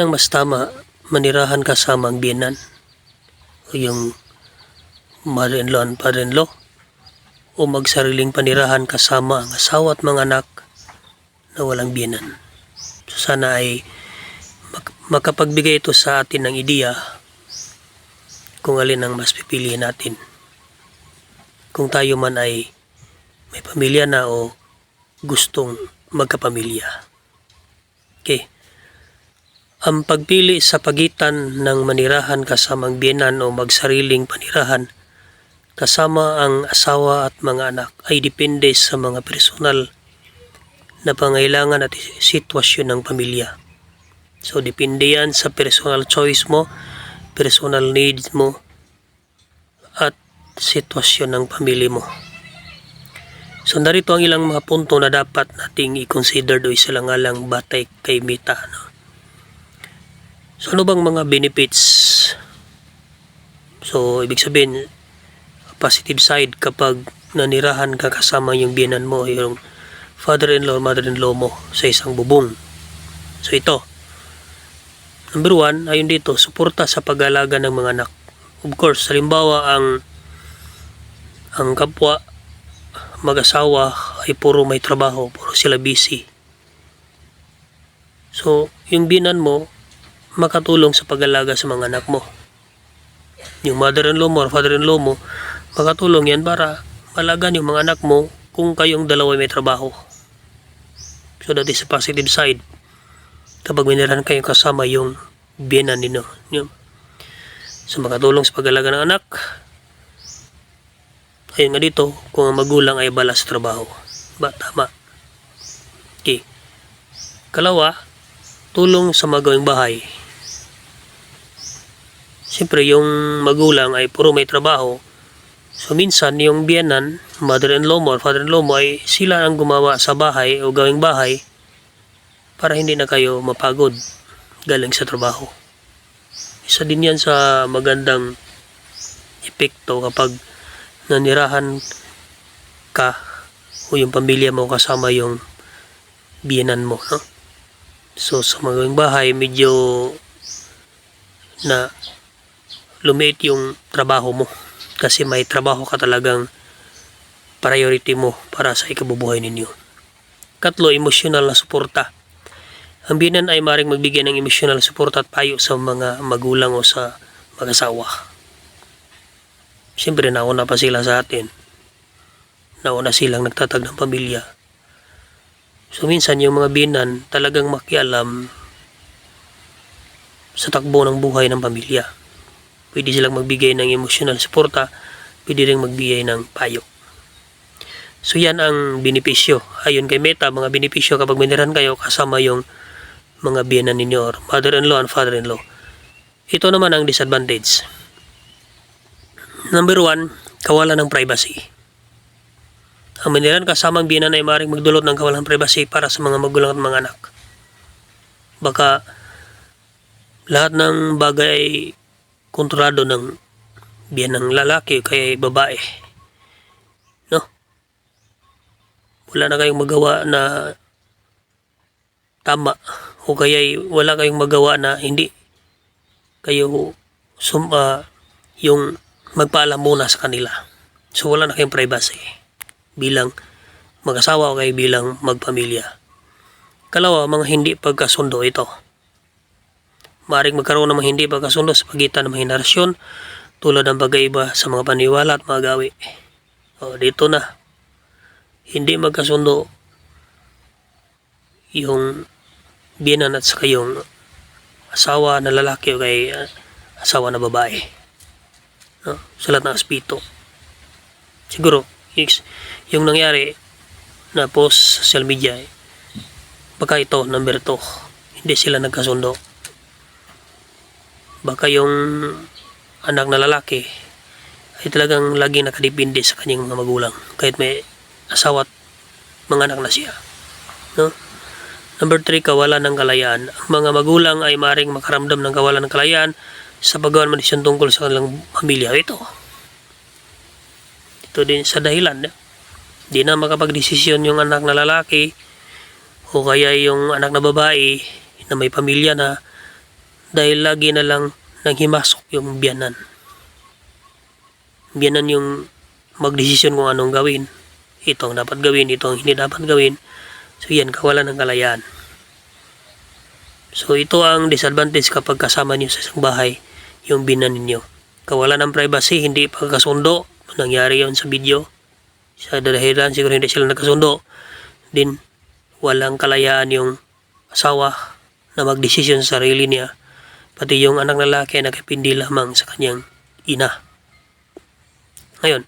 Ang mas tama, manirahan kasama ang biyanan o yung mother-in-law and father-in-law o magsariling panirahan kasama ang asawa at mga anak na walang biyanan. So sana ay mak- makapagbigay ito sa atin ng ideya kung alin ang mas pipiliin natin. Kung tayo man ay may pamilya na o gustong magkapamilya. Okay. Ang pagpili sa pagitan ng manirahan kasamang biyenan o magsariling panirahan kasama ang asawa at mga anak ay depende sa mga personal na pangailangan at sitwasyon ng pamilya. So depende yan sa personal choice mo, personal needs mo, at sitwasyon ng pamilya mo. So narito ang ilang mga punto na dapat nating i-consider do isa lang batay kay Mita. No? So ano bang mga benefits? So ibig sabihin, positive side kapag nanirahan ka kasama yung biyanan mo, yung father-in-law, mother-in-law mo sa isang bubong. So ito, number one, ayun dito, suporta sa pag-alaga ng mga anak. Of course, halimbawa ang ang kapwa mag-asawa ay puro may trabaho, puro sila busy. So, yung binan mo, makatulong sa pag-alaga sa mga anak mo. Yung mother-in-law mo or father-in-law mo, makatulong yan para malagan yung mga anak mo kung kayong dalawa may trabaho. So, that is a positive side. Kapag minirahan kayong kasama yung biyanan ninyo. So, makatulong sa pag-alaga ng anak, ayun nga dito, kung ang magulang ay bala sa trabaho. Ba, tama. Okay. Kalawa, tulong sa magawing bahay. Siyempre, yung magulang ay puro may trabaho. So, minsan, yung biyanan, mother-in-law mo or father-in-law mo ay sila ang gumawa sa bahay o gawing bahay para hindi na kayo mapagod galing sa trabaho. Isa din yan sa magandang epekto kapag nanirahan ka o yung pamilya mo kasama yung biyanan mo. No? So sa magawing bahay, medyo na lumiit yung trabaho mo kasi may trabaho ka talagang priority mo para sa ikabubuhay ninyo. Katlo, emosyonal na suporta. Ang biyanan ay maring magbigay ng emosyonal na suporta at payo sa mga magulang o sa mag-asawa. Siyempre, nauna pa sila sa atin. Nauna silang nagtatag ng pamilya. So, minsan yung mga binan talagang makialam sa takbo ng buhay ng pamilya. Pwede silang magbigay ng emotional suporta, pwede rin magbigay ng payo. So yan ang benepisyo. Ayon kay Meta, mga benepisyo kapag miniran kayo kasama yung mga biyanan ninyo or mother-in-law and father-in-law. Ito naman ang disadvantage. Number one, kawalan ng privacy. Ang miniran kasamang biyanan ay maaaring magdulot ng kawalan ng privacy para sa mga magulang at mga anak. Baka lahat ng bagay ay kontrolado ng biyan ng lalaki kaya ay babae. No? Wala na kayong magawa na tama o kaya ay wala kayong magawa na hindi kayo sum, ah, yung magpaalam muna sa kanila. So wala na kayong privacy bilang mag-asawa o kaya bilang magpamilya. Kalawa, mga hindi pagkasundo ito. Maaring magkaroon ng hindi pagkasundo sa pagitan ng mga henerasyon tulad ng pag-iba sa mga paniwala at mga gawi. O, dito na. Hindi magkasundo yung biyanan at saka yung asawa na lalaki o kay uh, asawa na babae. No? Sa lahat ng aspito. Siguro, yung nangyari na post sa social media, eh, baka ito, number 2, hindi sila nagkasundo. Baka yung anak na lalaki ay talagang laging nakadepende sa kanyang mga magulang kahit may asawa at mga anak na siya. No? Number 3, kawalan ng kalayaan. Ang mga magulang ay maring makaramdam ng kawalan ng kalayaan sa paggawa ng desisyon tungkol sa kanilang pamilya. Ito. Ito din sa dahilan. Eh. Di na makapagdesisyon yung anak na lalaki o kaya yung anak na babae na may pamilya na dahil lagi na lang nanghimasok yung biyanan. Biyanan yung magdesisyon kung anong gawin. Ito ang dapat gawin, ito ang hindi dapat gawin. So yan, kawalan ng kalayaan. So ito ang disadvantage kapag kasama niyo sa isang bahay yung binan ninyo. Kawalan ng privacy, hindi pagkasundo. Nangyari yon sa video. Sa dahilan, siguro hindi sila nagkasundo. Din, walang kalayaan yung asawa na magdesisyon sa sarili niya. Pati yung anak lalaki ay nakapindi lamang sa kanyang ina. Ngayon,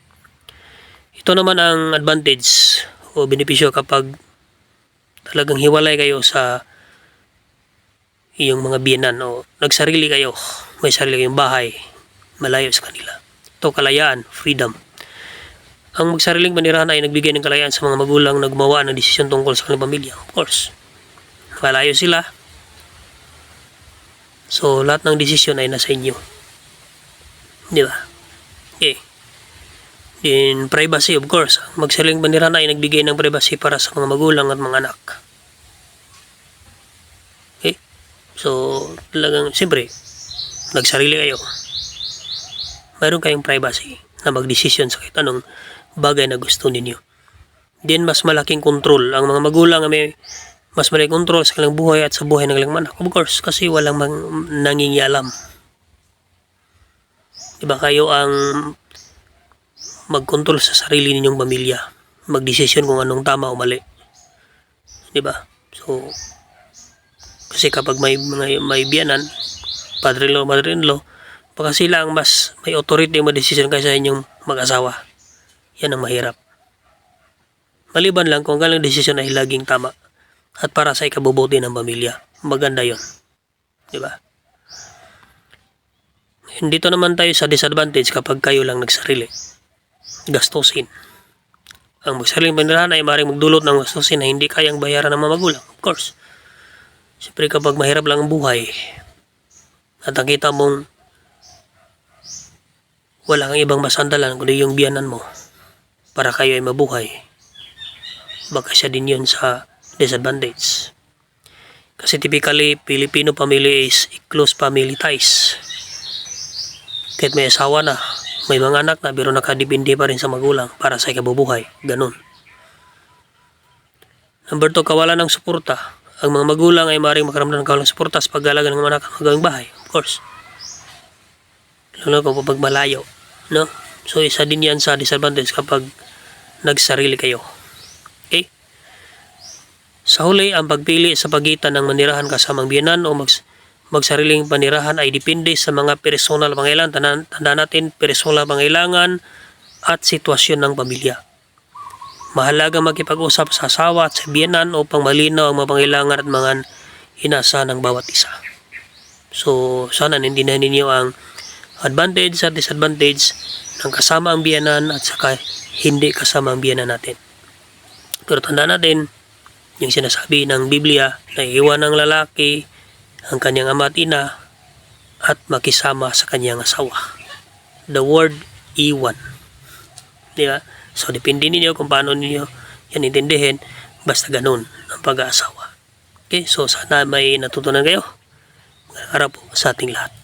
ito naman ang advantage o benepisyo kapag talagang hiwalay kayo sa iyong mga biyanan o nagsarili kayo, may sarili kayong bahay, malayo sa kanila. Ito kalayaan, freedom. Ang magsariling panirahan ay nagbigay ng kalayaan sa mga magulang na gumawa ng desisyon tungkol sa kanilang pamilya. Of course, malayo sila. So, lahat ng desisyon ay nasa inyo. Di ba? Okay. In privacy, of course. Ang Magsariling panirahan ay nagbigay ng privacy para sa mga magulang at mga anak. Okay? So, talagang, siyempre, nagsarili kayo. Mayroon kayong privacy na magdesisyon sa kahit anong bagay na gusto ninyo. Then, mas malaking control. Ang mga magulang ay may mas malaking control sa kanilang buhay at sa buhay ng kanilang anak. Of course, kasi walang mang, nangingialam. Diba kayo ang magkontrol sa sarili ninyong pamilya. Magdesisyon kung anong tama o mali. Diba? So, kasi kapag may, may, may biyanan, padre-in-law, baka sila ang mas may authority yung desisyon kaysa inyong mag-asawa. Yan ang mahirap. Maliban lang kung galang desisyon ay laging tama at para sa ikabubuti ng pamilya. Maganda yon, Di ba? Dito naman tayo sa disadvantage kapag kayo lang nagsarili. Gastusin. Ang magsariling panirahan ay maaaring magdulot ng gastusin na hindi kayang bayaran ng mga magulang. Of course. Siyempre kapag mahirap lang ang buhay at nakita mong wala kang ibang masandalan kundi yung biyanan mo para kayo ay mabuhay. Baka siya din yun sa disadvantage. Kasi typically, Filipino family is close family ties. Kahit may asawa na, may mga anak na pero nakadipindi pa rin sa magulang para sa ikabubuhay. Ganun. Number 2, kawalan ng suporta. Ang mga magulang ay maaaring makaramdam ng kawalang suporta sa pag-alaga ng mga anak magawing bahay. Of course. Lalo na kapag malayo. No? So, isa din yan sa disadvantage kapag nagsarili kayo. Okay? Sa huli, ang pagpili sa pagitan ng manirahan kasamang biyanan o mags magsariling panirahan ay depende sa mga personal pangailangan. Tanda, tanda natin, personal pangailangan at sitwasyon ng pamilya. Mahalaga makipag-usap sa asawa at sa biyanan upang malinaw ang mga pangailangan at mga inasa ng bawat isa. So, sana nindihan ninyo ang advantage at disadvantage ng kasama ang biyanan at saka hindi kasama ang biyanan natin. Pero tanda natin, yung sinasabi ng Biblia na iwan ng lalaki ang kanyang ama at ina at makisama sa kanyang asawa. The word iwan. Di ba? So, depende ninyo kung paano ninyo yan intindihin. Basta ganun ang pag-aasawa. Okay? So, sana may natutunan kayo. Magandang po sa ating lahat.